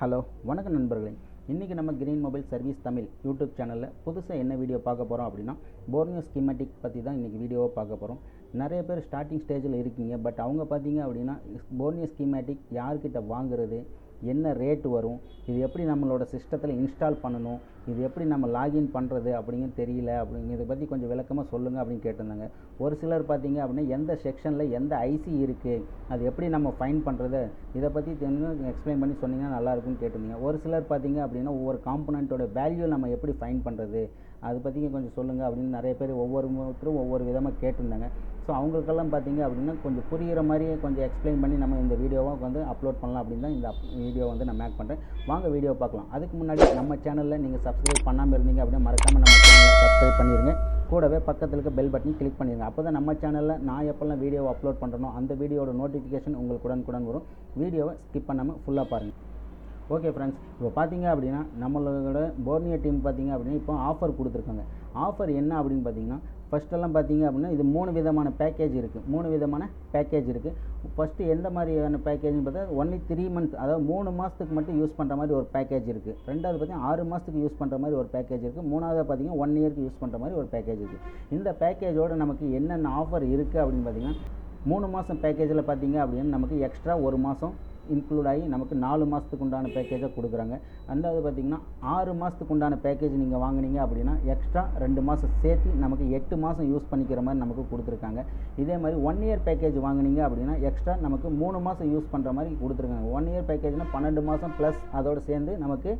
Hello வணக்கம் நண்பர்களே. இன்றைக்கி நம்ம green mobile service Tamil YouTube சேனலில் புதுசாக என்ன வீடியோ பார்க்க போகிறோம் அப்படின்னா போர்னியோ ஸ்கிமேட்டிக் பற்றி தான் இன்றைக்கி வீடியோவை பார்க்க போகிறோம் நிறைய பேர் ஸ்டார்டிங் ஸ்டேஜில் இருக்கீங்க பட் அவங்க பார்த்தீங்க அப்படின்னா போர்னியோ ஸ்கீமேட்டிக் யார்கிட்ட வாங்குறது என்ன ரேட் வரும் இது எப்படி நம்மளோட சிஸ்டத்தில் இன்ஸ்டால் பண்ணணும் இது எப்படி நம்ம லாகின் பண்ணுறது அப்படிங்கிறது தெரியல அப்படிங்கிறத பற்றி கொஞ்சம் விளக்கமாக சொல்லுங்கள் அப்படின்னு கேட்டிருந்தாங்க. ஒரு சிலர் பார்த்தீங்க அப்படின்னா எந்த செக்ஷனில் எந்த ஐசி இருக்குது அது எப்படி நம்ம ஃபைன் பண்ணுறது இதை பற்றி எக்ஸ்பிளைன் பண்ணி சொன்னீங்கன்னா நல்லாயிருக்கும்னு கேட்டிருந்தீங்க. ஒரு சிலர் பார்த்தீங்க அப்படின்னா ஒவ்வொரு காம்பனண்ட்டோட வேல்யூ நம்ம எப்படி ஃபைன் பண்ணுறது அதை பற்றி கொஞ்சம் சொல்லுங்கள் அப்படின்னு நிறைய பேர் ஒவ்வொருத்தரும் ஒவ்வொரு விதமாக கேட்டிருந்தாங்க. ஸோ அவங்களுக்கெல்லாம் பார்த்தீங்க அப்படின்னா கொஞ்சம் புரிகிற மாதிரியே கொஞ்சம் எக்ஸ்பிளைன் பண்ணி நம்ம இந்த வீடியோவை வந்து அப்லோட் பண்ணலாம் அப்படின்னு தான் இந்த வீடியோ வந்து நான் மேக் பண்ணுறேன் வாங்க வீடியோ பார்க்கலாம். அதுக்கு முன்னாடி நம்ம சேனலில் நீங்கள் சப்ஸ்கிரைப் பண்ணாமல் இருந்தீங்க அப்படின்னா மறக்காமல் நம்ம சேனலை சப்ஸ்கிரைப் பண்ணிடுங்க கூடவே பக்கத்தில் இருக்க பெல் பட்டன் கிளிக் பண்ணிடுங்க அப்போ தான் நம்ம சேனலில் நான் எப்போல்லாம் வீடியோ அப்லோட் பண்ணுறனோ அந்த வீடியோட நோட்டிஃபிகேஷன் உங்களுக்கு உடனுக்குடன் வரும். வீடியோவை ஸ்கிப் பண்ணாமல் ஃபுல்லாக பாருங்கள் ஓகே ஃப்ரெண்ட்ஸ் இப்போ பார்த்தீங்க அப்படின்னா நம்மளோட போர்னியா டீம் பார்த்தீங்க அப்படின்னா இப்போ ஆஃபர் கொடுத்துருக்காங்க. ஆஃபர் என்ன அப்படின்னு பார்த்தீங்கன்னா ஃபஸ்ட்டெல்லாம் பார்த்தீங்க அப்படின்னா இது மூணு விதமான பேக்கேஜ் இருக்குது மூணு விதமான பேக்கேஜ் இருக்குது ஃபஸ்ட்டு எந்த மாதிரியான பேக்கேஜ்னு பார்த்தா ஒன்லி த்ரீ மந்த்ஸ் அதாவது மூணு மாதத்துக்கு மட்டும் யூஸ் பண்ணுற மாதிரி ஒரு பேக்கேஜ் இருக்குது ரெண்டாவது பார்த்தீங்கன்னா ஆறு மாதத்துக்கு யூஸ் பண்ணுற மாதிரி ஒரு பேக்கேஜ் இருக்குது மூணாவது பார்த்தீங்கன்னா ஒன் இயருக்கு யூஸ் பண்ணுற மாதிரி ஒரு பேக்கேஜ் இருக்குது இந்த பேக்கேஜோடு நமக்கு என்னென்ன ஆஃபர் இருக்குது அப்படின்னு பார்த்தீங்கன்னா மூணு மாதம் பேக்கேஜில் பார்த்தீங்க அப்படின்னா நமக்கு எக்ஸ்ட்ரா ஒரு மாதம் இன்க்ளூட் ஆகி நமக்கு நாலு மாதத்துக்கு உண்டான பேக்கேஜை கொடுக்குறாங்க. ரெண்டாவது பார்த்திங்கன்னா ஆறு மாதத்துக்கு உண்டான பேக்கேஜ் நீங்கள் வாங்குனீங்க அப்படின்னா எக்ஸ்ட்ரா ரெண்டு மாதம் சேர்த்து நமக்கு எட்டு மாதம் யூஸ் பண்ணிக்கிற மாதிரி நமக்கு கொடுத்துருக்காங்க. இதே மாதிரி ஒன் இயர் பேக்கேஜ் வாங்குனீங்க அப்படின்னா எக்ஸ்ட்ரா நமக்கு மூணு மாதம் யூஸ் பண்ணுற மாதிரி கொடுத்துருக்காங்க. ஒன் இயர் பேக்கேஜ்னால் பன்னெண்டு மாதம் ப்ளஸ் அதோடு சேர்ந்து நமக்கு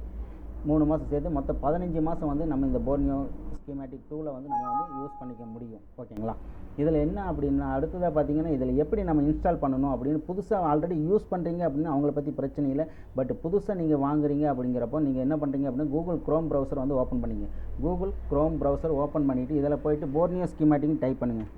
மூணு மாதம் சேர்த்து மொத்தம் பதினஞ்சு மாதம் வந்து நம்ம இந்த போர்னியோ ஸ்கீமேட்டிக் டூவில் வந்து நம்ம வந்து யூஸ் பண்ணிக்க முடியும். ஓகேங்களா இதில் என்ன அப்படின்னா அடுத்ததாக பார்த்தீங்கன்னா இதில் எப்படி நம்ம இன்ஸ்டால் பண்ணணும் அப்படின்னு புதுசாக ஆல்ரெடி யூஸ் பண்ணுறீங்க அப்படின்னு அவங்கள பற்றி பிரச்சனை இல்லை. பட் புதுசாக நீங்கள் வாங்குறீங்க அப்படிங்கிறப்போ நீங்கள் என்ன பண்ணுறீங்க அப்படின்னா கூகுள் க்ரோம் ப்ரௌசர் வந்து ஓப்பன் பண்ணிங்க. கூகுள் க்ரோம் ப்ரௌசர் ஓப்பன் பண்ணிவிட்டு இதில் போயிட்டு போர்னியோ ஸ்கீமேட்டிங் டைப் பண்ணுங்கள்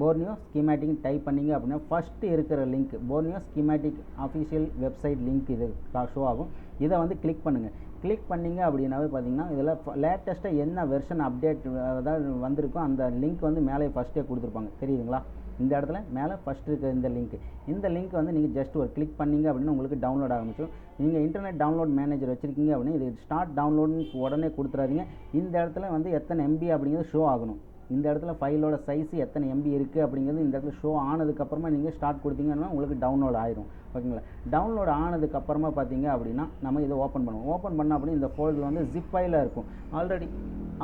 போர்னியோ ஸ்கீமேட்டிக் டைப் பண்ணிங்க அப்படின்னா ஃபஸ்ட்டு இருக்கிற link Borneo schematic official website link இது ஷோ ஆகும். இதை வந்து கிளிக் பண்ணுங்கள் கிளிக் பண்ணிங்க அப்படின்னாவே பார்த்தீங்கன்னா இதில் லேட்டஸ்ட்டாக என்ன வெர்ஷன் அப்டேட் அதாவது வந்திருக்கோ அந்த லிங்க் வந்து மேலே ஃபஸ்ட்டே கொடுத்துருப்பாங்க. தெரியுதுங்களா? இந்த இடத்துல மேலே ஃபஸ்ட் இருக்கிற இந்த லிங்க் இந்த லிங்க் வந்து நீங்கள் ஜஸ்ட் ஒரு கிளிக் பண்ணிங்க அப்படின்னா உங்களுக்கு டவுன்லோட் ஆரம்பிச்சிடும். நீங்கள் இன்டர்நெட் டவுன்லோட் மேனேஜர் வச்சுருக்கீங்க அப்படின்னா இது ஸ்டார்ட் டவுன்லோட்னு உடனே கொடுத்துறாதீங்க. இந்த இடத்துல வந்து எத்தனை எம்பி அப்படிங்கிறது ஷோ ஆகணும். இந்த இடத்துல ஃபைலோட சைஸ் எத்தனை எம்பி இருக்குது அப்படிங்கிறது இந்த இடத்துல ஷோ ஆனதுக்கப்புறமா நீங்கள் ஸ்டார்ட் கொடுத்தீங்கன்னா உங்களுக்கு டவுன்லோட் ஆயிரும். ஓகேங்களா? டவுன்லோட் ஆனதுக்கப்புறமா பார்த்தீங்க அப்படின்னா நம்ம இதை ஓப்பன் பண்ணுவோம். ஓப்பன் பண்ண அப்படின்னா இந்த ஃபோல்டர் வந்து ஜிப் ஃபைலாக இருக்கும். ஆல்ரெடி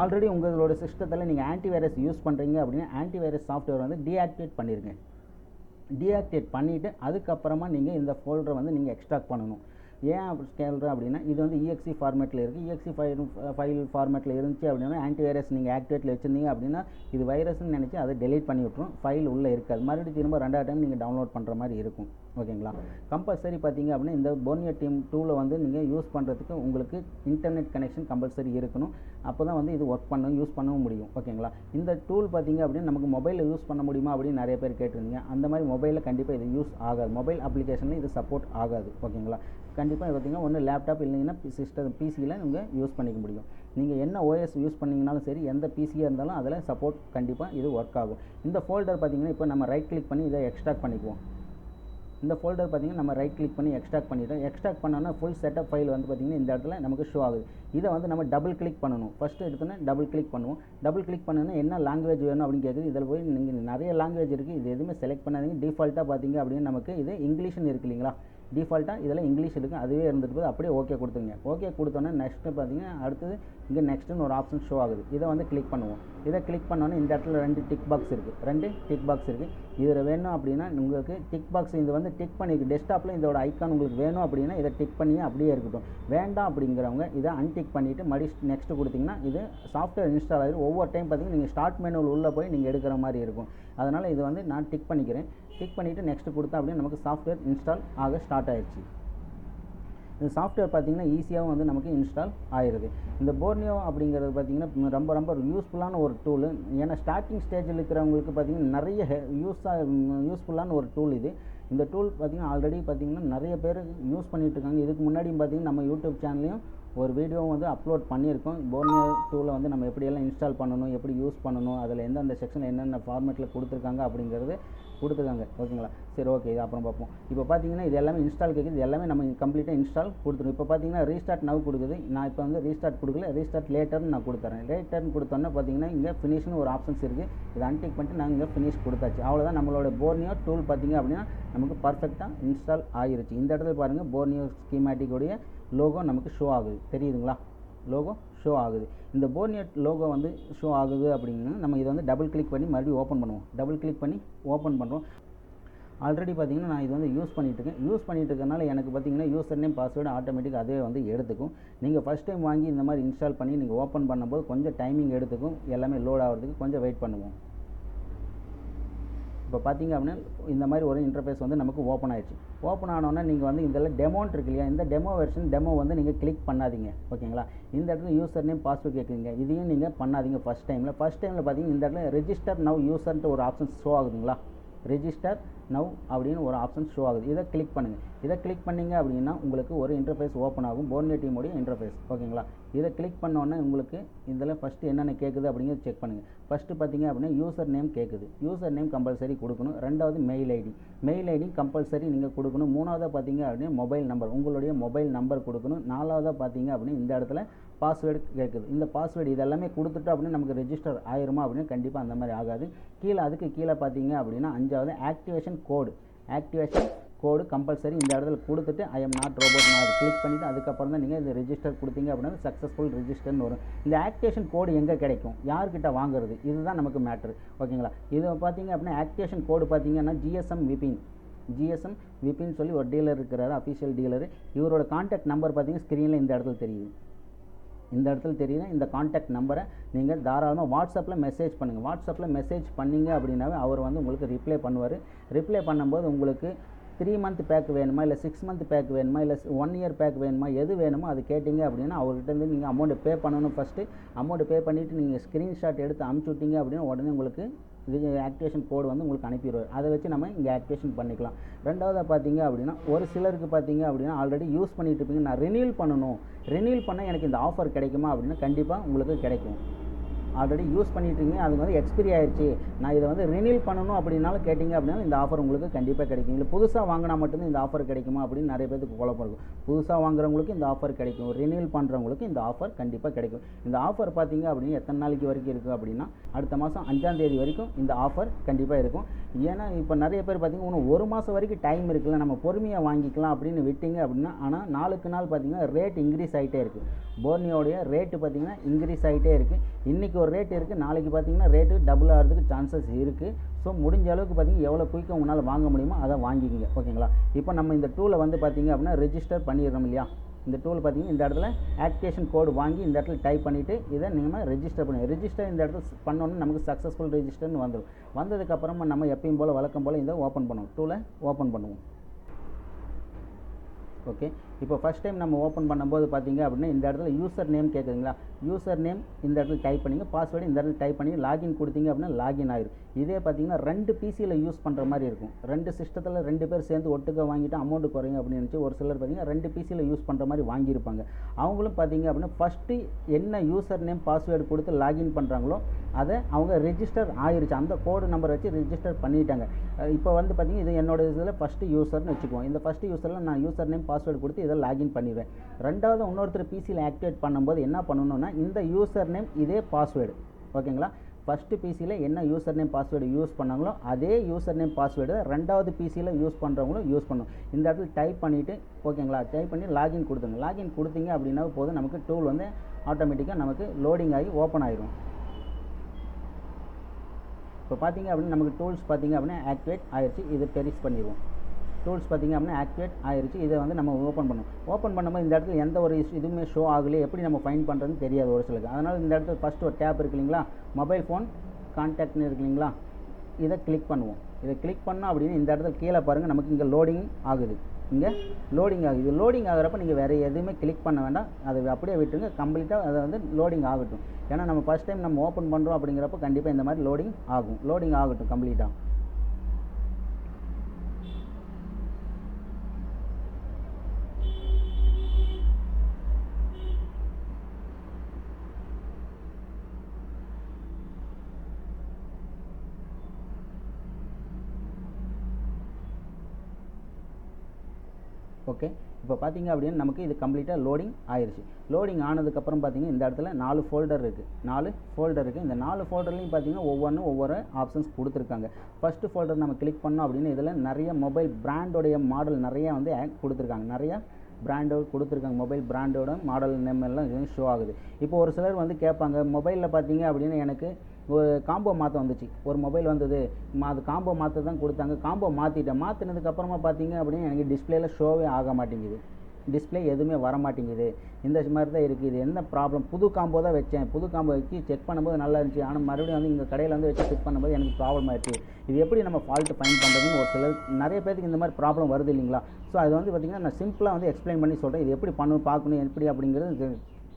ஆல்ரெடி உங்களோட சிஸ்டத்தில் நீங்கள் ஆன்டிவைரஸ் யூஸ் பண்ணுறீங்க அப்படின்னா ஆன்டிவைரஸ் சாஃப்ட்வேர் வந்து டீஆக்டிவேட் பண்ணிடுங்க டீஆக்டிவேட் பண்ணிவிட்டு அதுக்கப்புறமா நீங்கள் இந்த ஃபோல்டரை வந்து நீங்கள் எக்ஸ்ட்ராக்ட் பண்ணணும். ஏன் அப்படி ஸ்கேல்ரு அப்படின்னா இது வந்து இஎக்ஸி ஃபார்மேட்டில் இருக்குது இஎக்ஸி ஃபைல் ஃபைல் ஃபார்மேட்டில் இருந்துச்சு அப்படின்னா ஆன்டிவைரஸ் நீங்கள் ஆக்டிவேட்டில் வச்சுருந்தீங்க அப்படின்னா இது வைரஸ்னு நினச்சி அதை டெலீட் பண்ணி விட்ரும் ஃபைல் உள்ளே இருக்காது மறுபடியும் திரும்ப ரெண்டாவது டைம் நீங்கள் டவுன்லோட் பண்ணுற மாதிரி இருக்கும். ஓகேங்களா? கம்பல்சரி பார்த்தீங்க அப்படின்னா இந்த போர்னியோ டீம் டூவில் வந்து நீங்கள் யூஸ் பண்ணுறதுக்கு உங்களுக்கு இன்டர்நெட் கனெக்ஷன் கம்பல்சரி இருக்கணும். அப்போ தான் வந்து இது ஒர்க் பண்ண யூஸ் பண்ணவும் முடியும். ஓகேங்களா? இந்த டூல் பார்த்தீங்க அப்படின்னா நமக்கு மொபைலில் யூஸ் பண்ண முடியுமா அப்படின்னு நிறைய பேர் கேட்டிருந்தீங்க. அந்த மாதிரி மொபைலில் கண்டிப்பாக இது யூஸ் ஆகாது. மொபைல் அப்ளிகேஷனில் இது சப்போர்ட் ஆகாது. ஓகேங்களா? கண்டிப்பாக பார்த்தீங்கன்னா ஒன்று லேப்டாப் இல்லைங்கன்னா சிஸ்டம் பிசியில் நீங்கள் யூஸ் பண்ணிக்க முடியும். நீங்கள் என்ன ஓஎஸ் யூஸ் பண்ணிங்கனாலும் சரி எந்த பிசியாக இருந்தாலும் அதில் சப்போர்ட் கண்டிப்பாக இது ஒர்க் ஆகும். இந்த ஃபோல்டர் பார்த்தீங்கன்னா இப்போ நம்ம ரைட் கிளிக் பண்ணி இதை எக்ஸ்ட்ராக்ட் பண்ணிக்குவோம். இந்த ஃபோல்டர் பார்த்திங்கன்னா நம்ம ரைட் கிளிக் பண்ணி எக்ஸ்ட்ராக்ட் பண்ணிட்டோம் எக்ஸ்ட்ராக்ட் பண்ணோன்னா ஃபுல் செட்டப் ஃபைல் வந்து பார்த்திங்கன்னா இந்த இடத்துல நமக்கு ஷோ ஆகுது. இதை வந்து நம்ம டபுள் கிளிக் பண்ணணும். ஃபஸ்ட்டு எடுத்தோன்னே டபுள் கிளிக் பண்ணுவோம். டபுள் கிளிக் பண்ணோன்னா என்ன லாங்குவேஜ் வேணும் அப்படின்னு கேட்குது இதில் போய் நீங்கள் நிறைய லாங்குவேஜ் இருக்குது இது எதுவுமே செலக்ட் பண்ணாதீங்க. டிஃபால்ட்டாக பார்த்தீங்க அப்படின்னு நமக்கு இது இங்கிலீஷ்னு இருக்கு இல்லைங்களா? டிஃபால்ட்டாக இதில் இங்கிலீஷ் இருக்குது அதுவே இருந்துட்டு போது அப்படியே ஓகே கொடுத்துருங்க. ஓகே கொடுத்தோன்னே நெக்ஸ்ட்டு பார்த்தீங்கன்னா அடுத்தது இங்கே நெக்ஸ்ட்டுன்னு ஒரு ஆப்ஷன் ஷோ ஆகுது. இதை வந்து கிளிக் பண்ணுவோம். இதை கிளிக் பண்ணோன்னே இந்த இடத்துல ரெண்டு டிக் பாக்ஸ் இருக்குது ரெண்டு டிக் பாக்ஸ் இருக்குது இதில் வேணும் அப்படின்னா உங்களுக்கு டிக் பாக்ஸ் இது வந்து டிக் பண்ணிருக்கு டெஸ்க்டாப்பில் இதோட ஐக்கான் உங்களுக்கு வேணும் அப்படின்னா இதை டிக் பண்ணி அப்படியே இருக்கட்டும். வேண்டாம் அப்படிங்கிறவங்க இதை அன்டிக் பண்ணிவிட்டு மறுபடி நெக்ஸ்ட்டு கொடுத்தீங்கன்னா இது சாஃப்ட்வேர் இன்ஸ்டால் ஆகிடும் ஒவ்வொரு டைம் பார்த்தீங்கன்னா நீங்கள் ஸ்டார்ட் மெனுவில் உள்ளே போய் நீங்கள் எடுக்கிற மாதிரி இருக்கும். அதனால் இது வந்து நான் டிக் பண்ணிக்கிறேன். கிளிக் பண்ணிவிட்டு நெக்ஸ்ட் கொடுத்தா அப்படியே நமக்கு சாஃப்ட்வேர் இன்ஸ்டால் ஆக ஸ்டார்ட் ஆயிடுச்சு. இந்த சாஃப்ட்வேர் பார்த்திங்கன்னா ஈஸியாகவும் வந்து நமக்கு இன்ஸ்டால் ஆயிடுது இந்த போர்னியோ அப்படிங்கிறது பார்த்திங்கன்னா ரொம்ப ரொம்ப யூஸ்ஃபுல்லான ஒரு டூலு ஏன்னா ஸ்டார்டிங் ஸ்டேஜில் இருக்கிறவங்களுக்கு பார்த்திங்கன்னா நிறைய யூஸாக யூஸ்ஃபுல்லான ஒரு டூல் இது. இந்த டூல் பார்த்திங்கன்னா ஆல்ரெடி பார்த்திங்கன்னா நிறைய பேர் யூஸ் பண்ணிகிட்டு இருக்காங்க. இதுக்கு முன்னாடியும் பார்த்திங்கன்னா நம்ம யூடியூப் சேனல்லையும் ஒரு வீடியோ வந்து அப்லோட் பண்ணியிருக்கோம். போர்னியோ டூவில் வந்து நம்ம எப்படியெல்லாம் இன்ஸ்டால் பண்ணணும் எப்படி யூஸ் பண்ணணும் அதில் எந்தெந்த செக்ஷன் என்னென்ன ஃபார்மேட்டில் கொடுத்துருக்காங்க அப்படிங்கிறது கொடுத்துருக்காங்க. ஓகேங்களா சரி ஓகே இது அப்புறம் பார்ப்போம். இப்போ பார்த்தீங்கன்னா இது எல்லாமே இன்ஸ்டால் கேட்குது இது எல்லாமே நம்ம கம்ப்ளீட்டாக இன்ஸ்டால் கொடுத்துருவோம். இப்போ பார்த்தீங்கன்னா ரீஸ்டார்ட் நவ் கொடுக்குது. நான் இப்போ வந்து ரீஸ்டார்ட் கொடுக்கல. ரீஸ்டார்ட் லேட்டர்னு நான் கொடுத்துறேன். லேட்டர்னு கொடுத்தோன்னே பார்த்தீங்கன்னா இங்கே ஃபினிஷ்னு ஒரு ஆப்ஷன்ஸ் இருக்குது இதை அன்டிக் பண்ணிட்டு நாங்கள் இங்கே ஃபினிஷ் கொடுத்தாச்சு. அவ்வளோதான் நம்மளோட போர்னியோ டூல் பார்த்தீங்க அப்படின்னா நமக்கு பர்ஃபெக்டாக இன்ஸ்டால் ஆகிருச்சு இந்த இடத்துல பாருங்கள் போர்னியோ ஸ்கீமேட்டிக்குடைய லோகோ நமக்கு ஷோ ஆகுது. தெரியுதுங்களா? லோகோ ஷோ ஆகுது. இந்த போர்னியட் லோகோ வந்து ஷோ ஆகுது அப்படின்னா நம்ம இதை வந்து டபுள் கிளிக் பண்ணி மறுபடியும் ஓப்பன் பண்ணுவோம். டபுள் கிளிக் பண்ணி ஓப்பன் பண்ணுறோம் ஆல்ரெடி பார்த்தீங்கன்னா நான் இது வந்து யூஸ் பண்ணிகிட்ருக்கேன் இருக்கேன். யூஸ் பண்ணிகிட்டு இருக்கனால எனக்கு பார்த்தீங்கன்னா யூசர் நேம் பாஸ்வேர்டு ஆட்டோமேட்டிக் அதே வந்து எடுத்துக்கும். நீங்கள் ஃபஸ்ட் டைம் வாங்கி இந்த மாதிரி இன்ஸ்டால் பண்ணி நீங்கள் ஓப்பன் பண்ணும்போது கொஞ்சம் டைமிங் எடுத்துக்கும். எல்லாமே லோட் ஆகிறதுக்கு கொஞ்சம் வெயிட் பண்ணுவோம். இப்போ பார்த்தீங்க அப்படின்னா இந்த மாதிரி ஒரு இன்டர்ஃபேஸ் வந்து நமக்கு ஓப்பன் ஆயிடுச்சு. ஓப்பன் ஆனோன்னா நீங்கள் வந்து இதில் டெமோன் இருக்கு இல்லையா? இந்த டெமோ வெர்ஷன் டெமோ வந்து நீங்கள் கிளிக் பண்ணாதீங்க. ஓகேங்களா? இந்த இடத்துல யூசர் நேம் பாஸ்வேர்ட் கேட்குறீங்க இதையும் நீங்கள் பண்ணாதீங்க ஃபஸ்ட் டைமில் ஃபஸ்ட் டைமில் பார்த்தீங்கன்னா இந்த இடத்துல ரெஜிஸ்டர் நவ் யூசர்ன்ட்டு ஒரு ஆப்ஷன் ஷோ ஆகுதுங்களா? ரெஜிஸ்டர் நவ் அப்படின்னு ஒரு ஆப்ஷன் ஷோ ஆகுது. இதை கிளிக் பண்ணுங்கள் இதை கிளிக் பண்ணீங்க அப்படின்னா உங்களுக்கு ஒரு இன்டர்ஃபேஸ் ஓப்பன் ஆகும். போர்னியோ டீமோடைய இன்டர்ஃபேஸ் ஓகேங்களா இதை கிளிக் பண்ணோன்னே உங்களுக்கு இதில் ஃபஸ்ட்டு என்னென்ன கேட்குது அப்படிங்கிறத செக் பண்ணுங்கள் ஃபஸ்ட்டு பார்த்தீங்க அப்படின்னா யூசர் நேம் கேட்குது யூசர் நேம் கம்பல்சரி கொடுக்கணும். ரெண்டாவது mail ID mail ID compulsory நீங்கள் கொடுக்கணும். மூணாவதாக பார்த்தீங்க அப்படின்னா மொபைல் நம்பர் உங்களுடைய மொபைல் நம்பர் கொடுக்கணும். நாலாவதாக பார்த்தீங்க அப்படின்னா இந்த இடத்துல பாஸ்வேர்டு கேட்குது இந்த பாஸ்வேர்டு இதெல்லாமே கொடுத்துட்டு அப்படின்னு நமக்கு ரெஜிஸ்டர் ஆயிருமா அப்படின்னு கண்டிப்பாக அந்த மாதிரி ஆகாது. கீழே அதுக்கு கீழே பார்த்தீங்க அப்படின்னா அஞ்சாவது activation code activation code compulsory இந்த இடத்துல கொடுத்துட்டு ஐ எம் நாட் ரோபோட் நான் அதை கிளிக் பண்ணிவிட்டு அதுக்கப்புறம் தான் நீங்கள் இந்த ரிஜிஸ்டர் கொடுத்தீங்க அப்படின்னா சக்ஸஸ்ஃபுல் ரெஜிஸ்டர்னு வரும். இந்த ஆக்டிவேஷன் கோடு எங்கே கிடைக்கும்? யார்கிட்ட வாங்குறது? இதுதான் நமக்கு மேட்ரு ஓகேங்களா? இது பார்த்தீங்க அப்படின்னா ஆக்டிவேஷன் கோடு பார்த்தீங்கன்னா ஜிஎஸ்எம் விபின் ஜிஎஸ்எம் விபின் சொல்லி ஒரு டீலர் இருக்கிறாரு அஃபிஷியல் டீலர் இவரோட கான்டாக்ட் நம்பர் பார்த்தீங்கன்னா ஸ்க்ரீனில் இந்த இடத்துல தெரியுது. இந்த இடத்துல தெரியுது இந்த காண்டாக்ட் நம்பரை நீங்கள் தாராளமாக வாட்ஸ்அப்பில் மெசேஜ் பண்ணுங்கள் வாட்ஸ்அப்பில் மெசேஜ் பண்ணீங்க அப்படின்னாவே அவர் வந்து உங்களுக்கு ரிப்ளை பண்ணுவார். ரிப்ளை பண்ணும்போது உங்களுக்கு த்ரீ மந்த் பேக் வேணுமா இல்லை சிக்ஸ் மந்த் பேக் வேணுமா இல்லை ஒன் இயர் பேக் வேணுமா எது வேணுமோ அது கேட்டிங்க அப்படின்னா அவர்கிட்டருந்து நீங்கள் அமௌண்ட்டு பே பண்ணணும் ஃபஸ்ட்டு அமௌண்ட்டு பே பண்ணிவிட்டு நீங்கள் ஸ்க்ரீன்ஷாட் எடுத்து அமுச்சு விட்டீங்க அப்படின்னா உடனே உங்களுக்கு இது ஆக்டிவேஷன் கோடு வந்து உங்களுக்கு அனுப்பிடுவார். அதை வச்சு நம்ம இங்கே ஆக்டிவேஷன் பண்ணிக்கலாம். ரெண்டாவதாக பார்த்தீங்க அப்படின்னா ஒரு சிலருக்கு பார்த்தீங்க அப்படின்னா ஆல்ரெடி யூஸ் பண்ணிகிட்டு இருப்பீங்க. நான் ரினியூல் பண்ணணும். ரினியூல் பண்ணால் எனக்கு இந்த ஆஃபர் கிடைக்குமா அப்படின்னா கண்டிப்பாக உங்களுக்கு கிடைக்கும். ஆல்ரெடி யூஸ் பண்ணிட்டுருங்க அது வந்து எக்ஸ்பிரி ஆயிடுச்சு நான் இதை வந்து ரினியூல் பண்ணணும் அப்படின்னாலும் கேட்டிங்க அப்படின்னா இந்த ஆஃபர் உங்களுக்கு கண்டிப்பாக கிடைக்கும். இல்லை புதுசாக வாங்கினா மட்டும்தான் இந்த ஆஃபர் கிடைக்குமா அப்படின்னு நிறைய பேருக்கு குழப்பம் இருக்கும். புதுசாக வாங்குறவங்களுக்கு இந்த ஆஃபர் கிடைக்கும். ரினியூல் பண்ணுறவங்களுக்கு இந்த ஆஃபர் கண்டிப்பாக கிடைக்கும். இந்த ஆஃபர் பார்த்தீங்க அப்படின்னா எத்தனை நாளைக்கு வரைக்கும் இருக்குது அப்படின்னா அடுத்த மாதம் அஞ்சாம் தேதி வரைக்கும் இந்த ஆஃபர் கண்டிப்பாக இருக்கும். ஏன்னா இப்போ நிறைய பேர் பார்த்தீங்கன்னா இன்னும் ஒரு மாதம் வரைக்கும் டைம் இருக்குல்ல நம்ம பொறுமையாக வாங்கிக்கலாம் அப்படின்னு விட்டிங்க அப்படின்னா ஆனால் நாளுக்கு நாள் பார்த்தீங்கன்னா ரேட் இன்க்ரீஸ் ஆகிட்டே இருக்குது போர்னியோடைய ரேட்டு பார்த்தீங்கன்னா இன்க்ரீஸ் ஆகிட்டே இருக்குது இன்றைக்கி ஒரு ரேட் இருக்குது நாளைக்கு பார்த்தீங்கன்னா ரேட்டு டபுள் ஆகிறதுக்கு சான்சஸ் இருக்குது ஸோ முடிஞ்ச அளவுக்கு பார்த்தீங்கன்னா எவ்வளோ குயிக்காக உங்களால் வாங்க முடியுமோ அதை வாங்கிக்கிங்க. ஓகேங்களா இப்போ நம்ம இந்த டூலை வந்து பார்த்தீங்க அப்படின்னா ரெஜிஸ்டர் பண்ணிடுறோம் இல்லையா? இந்த டூல் பார்த்தீங்கன்னா இந்த இடத்துல ஆக்டிவேஷன் கோடு வாங்கி இந்த இடத்துல டைப் பண்ணிவிட்டு இதை நீங்கள் ரெஜிஸ்டர் பண்ணி ரெஜிஸ்டர் இந்த இடத்துல பண்ணோன்னே நமக்கு சக்ஸஸ்ஃபுல் ரெஜிஸ்டர்னு வந்துடும் வந்ததுக்கப்புறமா நம்ம எப்பயும் போல் வழக்கம் போல் இதை ஓப்பன் பண்ணுவோம். டூலை ஓப்பன் பண்ணுவோம். ஓகே இப்போ ஃபஸ்ட் டைம் நம்ம ஓப்பன் பண்ணும்போது பார்த்தீங்க அப்படின்னா இந்த இடத்துல யூசர் நேம் கேட்குதுங்களா யூசர் நேம் இந்த இடத்துல டைப் பண்ணிங்க பாஸ்வேர்டு இந்த இடத்துல டைப் பண்ணி லாகின் கொடுத்தீங்க அப்படின்னா லாகின் ஆயிரும். இதே பார்த்தீங்கன்னா ரெண்டு பிசியில் யூஸ் பண்ணுற மாதிரி இருக்கும். ரெண்டு சிஸ்டத்தில் ரெண்டு பேர் சேர்ந்து ஒட்டுக்க வாங்கிட்டு அமௌண்ட் குறையும் அப்படின்னு நினச்சி ஒரு சிலர் பார்த்தீங்கன்னா ரெண்டு பிசியில் யூஸ் பண்ணுற மாதிரி வாங்கியிருப்பாங்க. அவங்களும் பார்த்தீங்க அப்படின்னா ஃபஸ்ட்டு என்ன யூசர் நேம் பாஸ்வேர்டு கொடுத்து லாகின் பண்ணுறாங்களோ அதை அவங்க ரெஜிஸ்டர் ஆயிருச்சு. அந்த கோடு நம்பர் வச்சு ரெஜிஸ்டர் பண்ணிட்டாங்க. இப்போ வந்து பார்த்தீங்கன்னா இது என்னோட இதில் ஃபஸ்ட்டு யூசர்னு வச்சுக்குவோம். இந்த ஃபஸ்ட்டு யூசரில் நான் யூசர் நேம் பாஸ்வேர்டு கொடுத்து இதை லாகின் பண்ணிடுவேன். ரெண்டாவது இன்னொருத்தர் பிசியில் ஆக்டிவேட் பண்ணும்போது என்ன பண்ணணும்னா இந்த யூசர் நேம் இதே பாஸ்வேர்டு ஓகேங்களா ஃபஸ்ட்டு பிசியில் என்ன யூசர் நேம் பாஸ்வேர்டு யூஸ் பண்ணாங்களோ அதே யூசர் நேம் பாஸ்வேர்டு ரெண்டாவது பிசியில் யூஸ் பண்ணுறவங்களும் யூஸ் பண்ணணும். இந்த இடத்துல டைப் பண்ணிவிட்டு ஓகேங்களா டைப் பண்ணி லாகின் கொடுத்துங்க லாகின் கொடுத்தீங்க அப்படின்னா போதும் நமக்கு டூல் வந்து ஆட்டோமேட்டிக்காக நமக்கு லோடிங் ஆகி ஓப்பன் ஆகிடும் இப்போ பார்த்தீங்க அப்படின்னா நமக்கு டூல்ஸ் பார்த்தீங்க அப்படின்னா ஆக்டிவேட் ஆகிடுச்சு இது பெரிஸ் பண்ணிடுவோம். டூல்ஸ் பார்த்தீங்க அப்படின்னா ஆக்டிவேட் ஆயிருச்சு. இதை வந்து நம்ம ஓப்பன் பண்ணணும். ஓப்பன் பண்ணும்போது இந்த இடத்துல எந்த ஒரு இஸ் இதுவுமே ஷோ ஆகலையே எப்படி நம்ம ஃபைன் பண்ணுறதுன்னு தெரியாது ஒரு சிலருக்கு. அதனால் இந்த இடத்துல ஃபஸ்ட்டு ஒரு டேப் இருக்கு இல்லைங்களா? மொபைல் ஃபோன் கான்டாக்ட்னு இருக்கு இல்லைங்களா? இதை கிளிக் பண்ணுவோம். இதை கிளிக் பண்ணோம் அப்படின்னு இந்த இடத்துல கீழே பாருங்கள் நமக்கு இங்கே லோடிங் ஆகுது. இங்கே லோடிங் ஆகுது. லோடிங் ஆகிறப்ப நீங்கள் வேறு எதுவுமே கிளிக் பண்ண வேண்டாம். அதை அப்படியே விட்டுருங்க. கம்ப்ளீட்டாக அதை வந்து லோடிங் ஆகட்டும். ஏன்னா நம்ம ஃபஸ்ட் டைம் நம்ம ஓப்பன் பண்ணுறோம் அப்படிங்கிறப்ப கண்டிப்பாக இந்த மாதிரி லோடிங் ஆகும். லோடிங் ஆகட்டும் கம்ப்ளீட்டாக ஓகே. இப்போ பார்த்தீங்க அப்படின்னா நமக்கு இது கம்ப்ளீட்டாக லோடிங் ஆயிடுச்சு லோடிங் ஆனதுக்கப்புறம் பார்த்தீங்கன்னா இந்த இடத்துல நாலு ஃபோல்டர் இருக்குது நாலு ஃபோல்டர் இருக்குது இந்த நாலு ஃபோல்டர்லையும் பார்த்தீங்கன்னா ஒவ்வொன்றும் ஒவ்வொரு ஆப்ஷன்ஸ் கொடுத்துருக்காங்க. ஃபஸ்ட்டு ஃபோல்டர் நம்ம கிளிக் பண்ணோம் அப்படின்னு இதில் நிறைய மொபைல் பிராண்டோடைய மாடல் நிறையா வந்து கொடுத்துருக்காங்க. நிறையா பிராண்டோட கொடுத்துருக்காங்க. மொபைல் பிராண்டோட மாடல் நேம் எல்லாம் ஷோ ஆகுது. இப்போ ஒரு சிலர் வந்து கேட்பாங்க மொபைலில் பார்த்தீங்க அப்படின்னா எனக்கு ஒரு காம்போ மாற்ற வந்துச்சு. ஒரு மொபைல் வந்தது. அது காம்போ மாற்ற தான் கொடுத்தாங்க காம்போ மாற்றிட்டேன் மாற்றினதுக்கப்புறமா பார்த்தீங்க அப்படின்னா எனக்கு டிஸ்பிளேல ஷோவே ஆக மாட்டேங்குது. டிஸ்ப்ளே எதுவுமே வர மாட்டேங்குது. இந்த மாதிரி தான் இருக்குது இது என்ன ப்ராப்ளம் புது காம்போ தான் வச்சேன். புது காம்போ வச்சு செக் பண்ணும்போது நல்லா இருந்துச்சு. ஆனால் மறுபடியும் வந்து இங்கே கடையில் வந்து வச்சு செக் பண்ணும்போது எனக்கு ப்ராப்ளம் ஆயிடுச்சு. இது எப்படி நம்ம ஃபால்ட் ஃபைன் பண்ணுறதுன்னு ஒரு சிலர் நிறைய பேருக்கு இந்த மாதிரி ப்ராப்ளம் வருது இல்லைங்களா? ஸோ அது வந்து பார்த்திங்கன்னா நான் சிம்பிளாக வந்து எக்ஸ்பிளைன் பண்ணி சொல்கிறேன் இது எப்படி பண்ணணும் பார்க்கணும் எப்படி அப்படிங்கிறது